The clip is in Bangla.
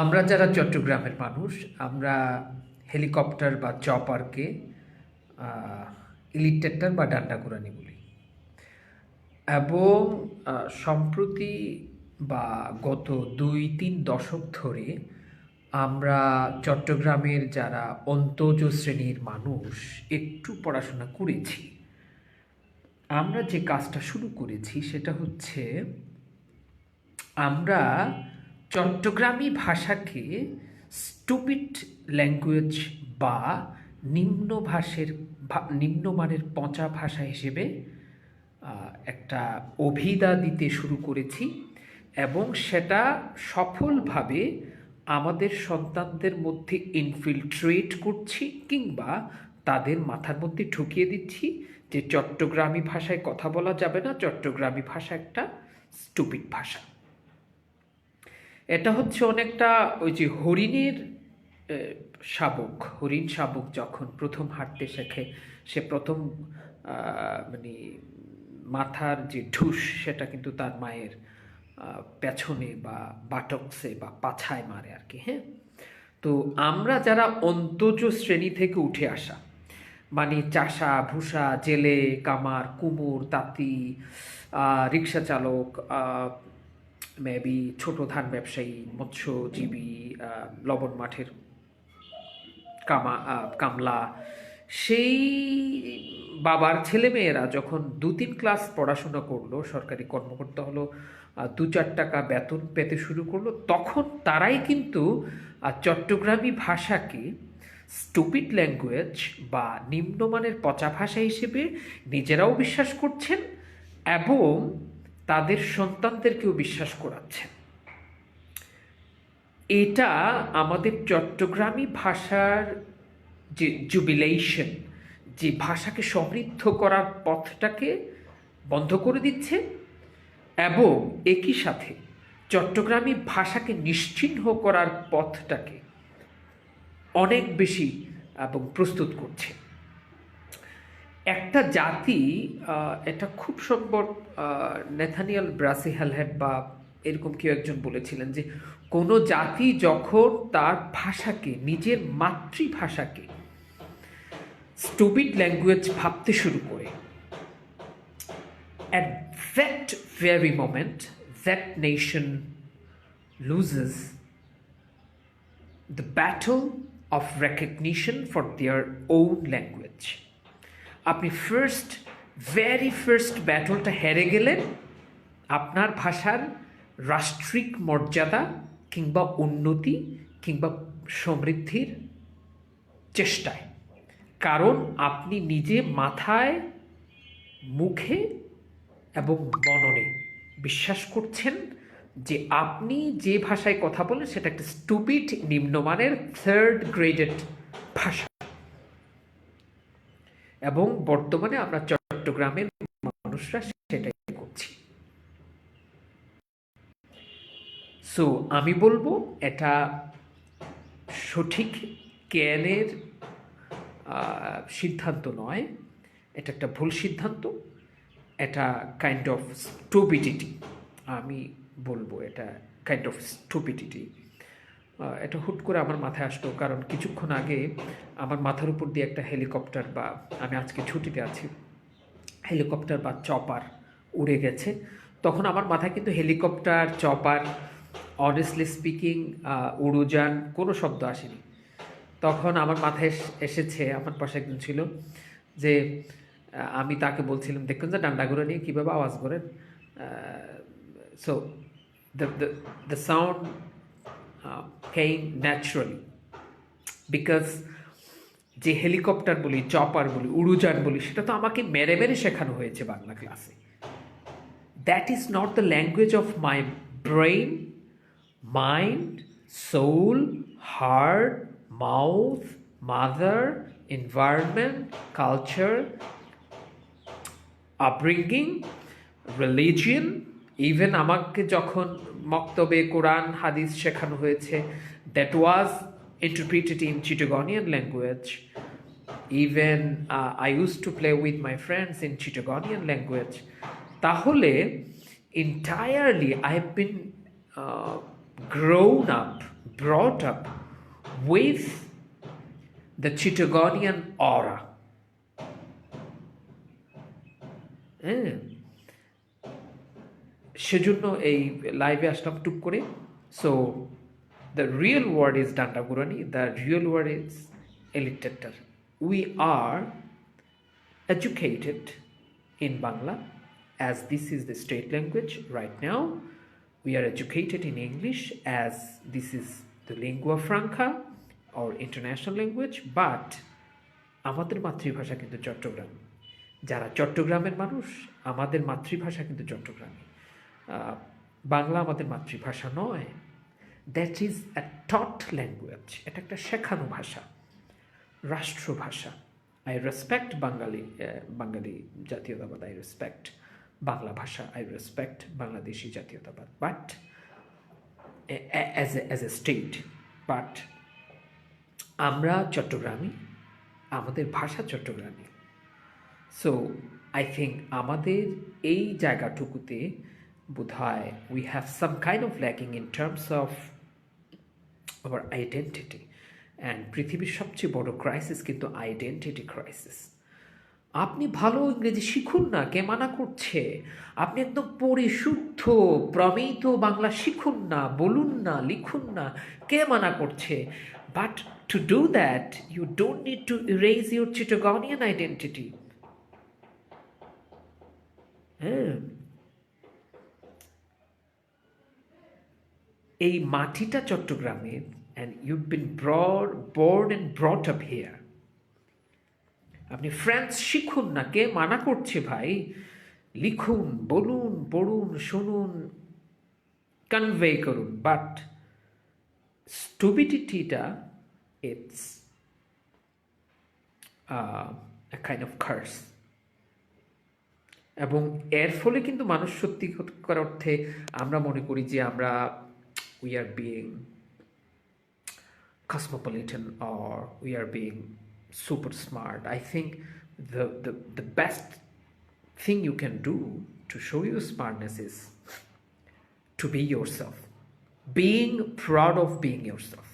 আমরা যারা চট্টগ্রামের মানুষ, আমরা হেলিকপ্টার বা চপারকে ইলিটেক্টার বা ডান্ডাকুরানি বলি। এবং সম্প্রতি বা গত দুই তিন দশক ধরে আমরা চট্টগ্রামের যারা অন্তজ শ্রেণির মানুষ, একটু পড়াশোনা করেছি। আমরা যে কাজটা শুরু করেছি সেটা হচ্ছে, আমরা চট্টগ্রামী ভাষাকে স্টুপিড ল্যাঙ্গুয়েজ বা নিম্ন ভাষের নিম্নমানের পচা ভাষা হিসেবে একটা অভিধা দিতে শুরু করেছি এবং সেটা সফলভাবে আমাদের সন্তানদের মধ্যে ইনফিলট্রেট করছি কিংবা তাদের মাথার মধ্যে ঢুকিয়ে দিচ্ছি যে চট্টগ্রামী ভাষায় কথা বলা যাবে না, চট্টগ্রামী ভাষা একটা স্টুপিড ভাষা। এটা হচ্ছে অনেকটা ওই যে হরিণের শাবক, হরিণ শাবক যখন প্রথম হাঁটতে শেখে, সে প্রথম মানে মাথার যে ঢুস, সেটা কিন্তু তার মায়ের পেছনে বা বাটকসে বা পাছায় মারে আর কি হ্যাঁ? তো আমরা যারা অন্তজ শ্রেণি থেকে উঠে আসা মানে চাষা, ভুষা, জেলে, কামার, কুমোর, তাঁতি রিক্সা চালক মেবি ছোট ধান ব্যবসায়ী, মৎস্যজীবী লবণ মাঠের কামা কামলা, সেই বাবার ছেলেমেয়েরা যখন দু তিন ক্লাস পড়াশোনা করল, সরকারি কর্মকর্তা হলো দু চার টাকা বেতন পেতে শুরু করল, তখন তারাই কিন্তু চট্টগ্রামী ভাষাকে স্টুপিড ল্যাঙ্গুয়েজ বা নিম্নমানের পচা ভাষা হিসেবে নিজেরাও বিশ্বাস করছেন এবং তাদের সন্তানদেরকেও বিশ্বাস করাচ্ছেন এটা আমাদের চট্টগ্রামী ভাষার যে জুবিলেশন যে ভাষাকে সমৃদ্ধ করার পথটাকে বন্ধ করে দিচ্ছে এবং একই সাথে চট্টগ্রামী ভাষাকে নিশ্চিহ্ন করার পথটাকে অনেক বেশি এবং প্রস্তুত করছে। একটা জাতি এটা খুব সম্ভব নেথানিয়াল ব্রাসি হ্যালহেড বা এরকম কেউ একজন বলেছিলেন যে কোনো জাতি যখন তার ভাষাকে, নিজের মাতৃভাষাকে স্টুপিড ল্যাঙ্গুয়েজ ভাবতে শুরু করে, at that very moment that nation loses the battle of recognition for their own language. আপনি ফার্স্ট ভেরি ফার্স্ট ব্যাটলটা হেরে গেলেন, আপনার ভাষার রাষ্ট্রিক মর্যাদা কিংবা উন্নতি কিংবা সমৃদ্ধির চেষ্টায়। কারণ আপনি নিজে মাথায়, মুখে এবং মননে বিশ্বাস করছেন যে আপনি যে ভাষায় কথা বলেন, সেটা একটা স্টুপিড নিম্নমানের থার্ড গ্রেডেড ভাষা। এবং বর্তমানে আমরা চট্টগ্রামের মানুষরা সেটাই করছি। সো আমি বলব এটা সঠিক জ্ঞানের সিদ্ধান্ত নয়। এটা একটা ভুল সিদ্ধান্ত। এটা কাইন্ড অফ স্টুপিডিটি আমি বলব এটা কাইন্ড অফ স্টুপিডিটি এটা হুট করে আমার মাথায় আসলো, কারণ কিছুক্ষণ আগে আমার মাথার উপর দিয়ে একটা হেলিকপ্টার বা আমি আজকে ছুটিতে আছি, হেলিকপ্টার বা চপার উড়ে গেছে। তখন আমার মাথায় কিন্তু হেলিকপ্টার, চপার অনেস্টলি স্পিকিং উড়োযান কোনো শব্দ আসেনি। তখন আমার মাথায় এসেছে, আমার পাশে একজন ছিল যে আমি তাকে বলছিলাম, দেখুন যে ডান্ডাগুলো নিয়ে কীভাবে আওয়াজ করেন। So the the sound came naturally because যে হেলিকপ্টার বলি চপার বলি উড়োযান বলি, সেটা তো আমাকে মেরে মেরে শেখানো হয়েছে বাংলা ক্লাসে that is not the language of my brain mind soul heart mouth mother environment culture upbringing religion even আমাকে যখন মক্তবে কোরআন হাদিস শেখানো হয়েছে that was interpreted in Chittagonian language even I use to play with my friends in Chittagonian language তাহলে I have been uh, grown up brought up with the Chittagonian aura. হ্যাঁ সেজন্য এই লাইভে আসলাম টুক করে। So the real word is ডান্ডা গুরানি the real word is এলিটেক্টার we are educated in Bangla as this is the state language right now we are educated in English as this is the lingua franca or international language but আমাদের মাতৃভাষা কিন্তু চট্টগ্রাম। যারা চট্টগ্রামের মানুষ, আমাদের মাতৃভাষা কিন্তু চট্টগ্রামে বাংলা আমাদের মাতৃভাষা নয়। That is a taught language এটা একটা শেখানো ভাষা। রাষ্ট্রভাষা। আই রেসপেক্ট বাঙালি বাঙালি জাতীয়তাবাদ আই রেসপেক্ট বাংলা ভাষা আই রেসপেক্ট বাংলাদেশি জাতীয়তাবাদ। But as a as a state but আমরা চট্টগ্রামী, আমাদের ভাষা চট্টগ্রামী। সো আই থিঙ্ক আমাদের এই জায়গাটুকুতে হয় we have some kind of lacking in terms of our identity and পৃথিবীর সবচেয়ে বড় ক্রাইসিস কিন্তু আইডেন্টিটি ক্রাইসিস আপনি ভালো ইংরেজি শিখুন না কে মানা করছে। আপনি একদম পরিশুদ্ধ, প্রমিত বাংলা শিখুন না, বলুন না, লিখুন না কে মানা করছে। But to do that you don't need to erase your Chittagonian identity হ্যাঁ? এই মাটিটা চট্টগ্রামের and you been broad board and brought up here আপনি ফ্রেঞ্চ শিখুন না, কে মানা করছে ভাই? লিখুন, বলুন, পড়ুন, শুনুন কনভে করুন। বাট স্টুবিডিটিটা ইটস কাইন্ড অফ কার্স এবং এর ফলে কিন্তু মানুষ সত্যিকার অর্থে আমরা মনে করি যে আমরা we are being cosmopolitan or we are being super smart. I think the, the, the best thing you can do to show your smartness is to be yourself, being proud of being yourself.